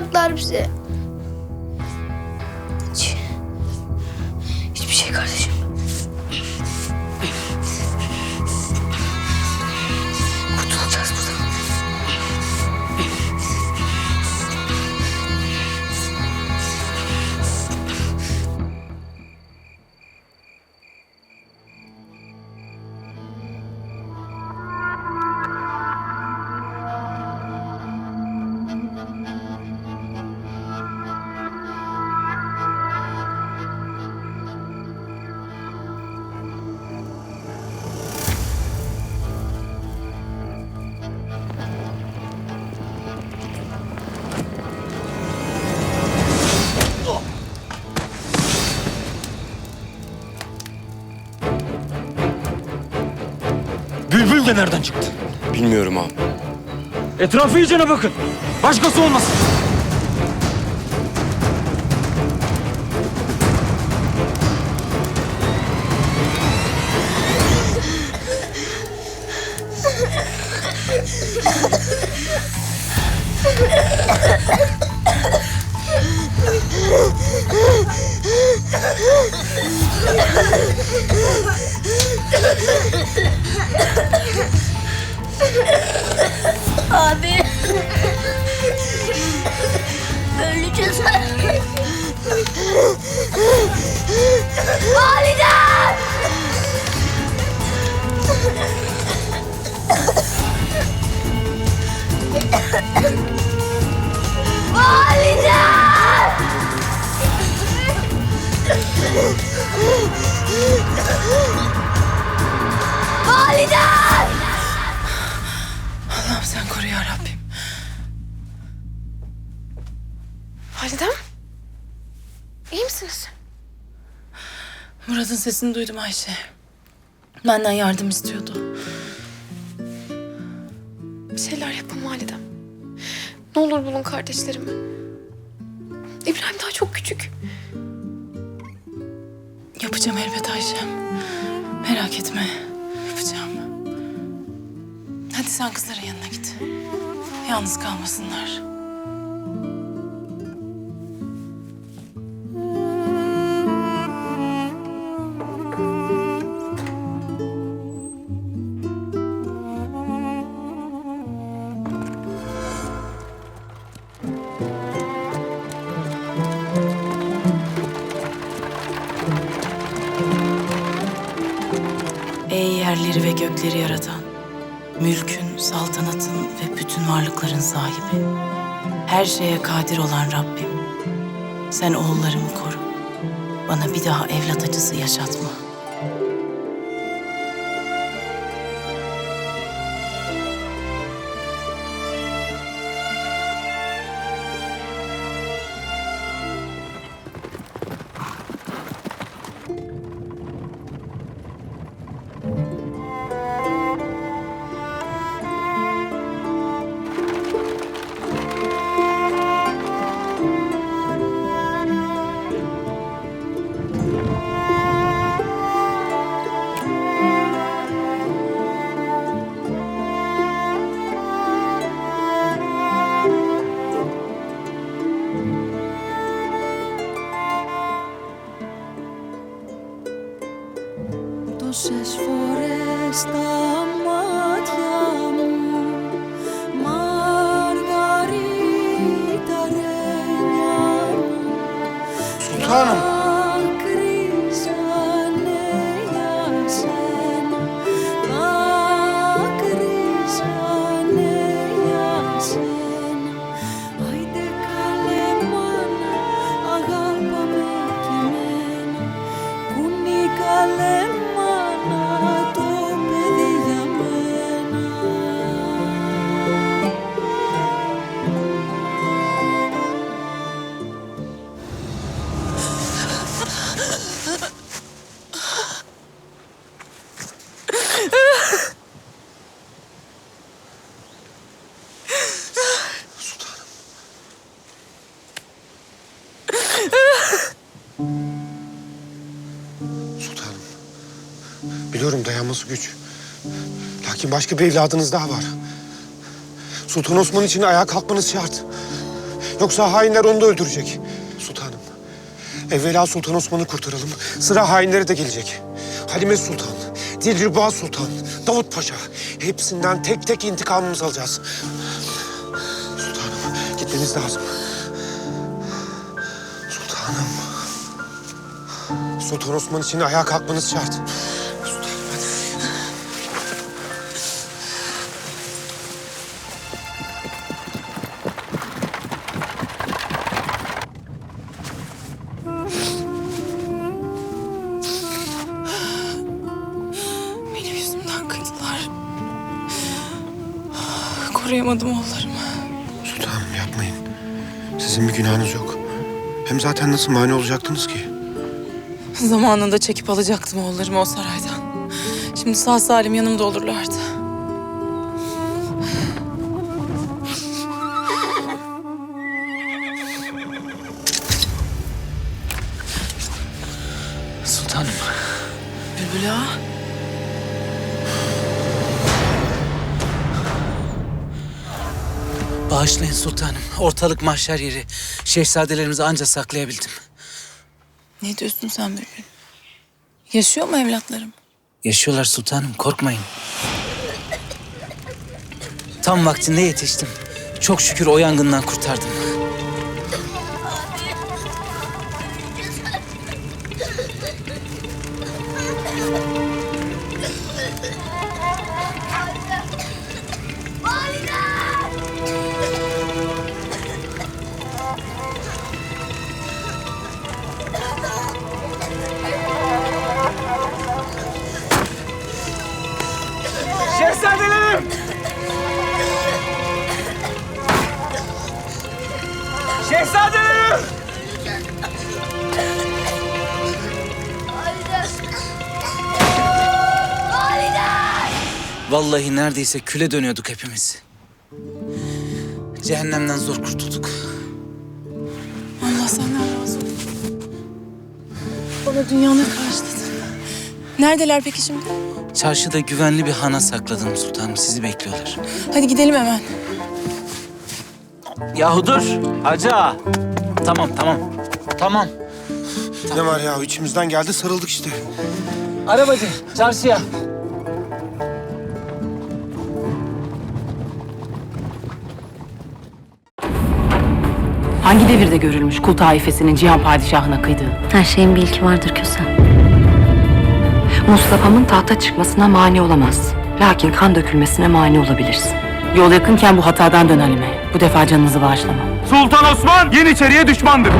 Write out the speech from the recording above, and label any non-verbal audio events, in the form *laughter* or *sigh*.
vuracaklar bizi. De nereden çıktı? Bilmiyorum abi. Etrafı iyicene bakın. Başkası olmasın. *laughs* Abi. Öleceğiz. Valide! Valide! Valide! Allah'ım sen koru ya Rabbim. Halidem? İyi misiniz? Murat'ın sesini duydum Ayşe. Benden yardım istiyordu. Bir şeyler yapın validem. Ne olur bulun kardeşlerimi. İbrahim daha çok küçük. Yapacağım elbet Ayşem. Merak etme. Yapacağım. Hadi sen kızların yanına git. Yalnız kalmasınlar. Yerleri ve gökleri yaratan, mülkün, saltanatın ve bütün varlıkların sahibi, her şeye kadir olan Rabbim, sen oğullarımı koru. Bana bir daha evlat acısı yaşatma. Τόσες φορές στα μάτια μου Μαργαρίτα ρένια μου Dayanması güç. Lakin başka bir evladınız daha var. Sultan Osman için ayağa kalkmanız şart. Yoksa hainler onu da öldürecek. Sultanım, evvela Sultan Osman'ı kurtaralım. Sıra hainlere de gelecek. Halime Sultan, Dilruba Sultan, Davut Paşa. Hepsinden tek tek intikamımızı alacağız. Sultanım, gitmemiz lazım. Sultanım. Sultan Osman için ayağa kalkmanız şart. Koruyamadım oğullarımı. Sultanım yapmayın. Sizin bir günahınız yok. Hem zaten nasıl mani olacaktınız ki? Zamanında çekip alacaktım oğullarımı o saraydan. Şimdi sağ salim yanımda olurlardı. Sultanım. Bülbül ağa. Bağışlayın sultanım. Ortalık mahşer yeri. Şehzadelerimizi anca saklayabildim. Ne diyorsun sen Bülbül? Yaşıyor mu evlatlarım? Yaşıyorlar sultanım. Korkmayın. Tam vaktinde yetiştim. Çok şükür o yangından kurtardım. Vallahi neredeyse küle dönüyorduk hepimiz. Cehennemden zor kurtulduk. Allah senden razı olsun. Bana dünyanı karşıladın. Neredeler peki şimdi? Çarşıda güvenli bir hana sakladım sultanım. Sizi bekliyorlar. Hadi gidelim hemen. Yahu dur. Hacı ağa. Tamam tamam. Tamam. Ne var ya içimizden geldi sarıldık işte. Arabacı çarşıya. Hangi devirde görülmüş kul taifesinin Cihan Padişahı'na kıydığı? Her şeyin bir ilki vardır Kösem. Mustafa'mın tahta çıkmasına mani olamaz. Lakin kan dökülmesine mani olabilirsin. Yol yakınken bu hatadan dön Halime. Bu defa canınızı bağışlamam. Sultan Osman Yeniçeri'ye düşmandır.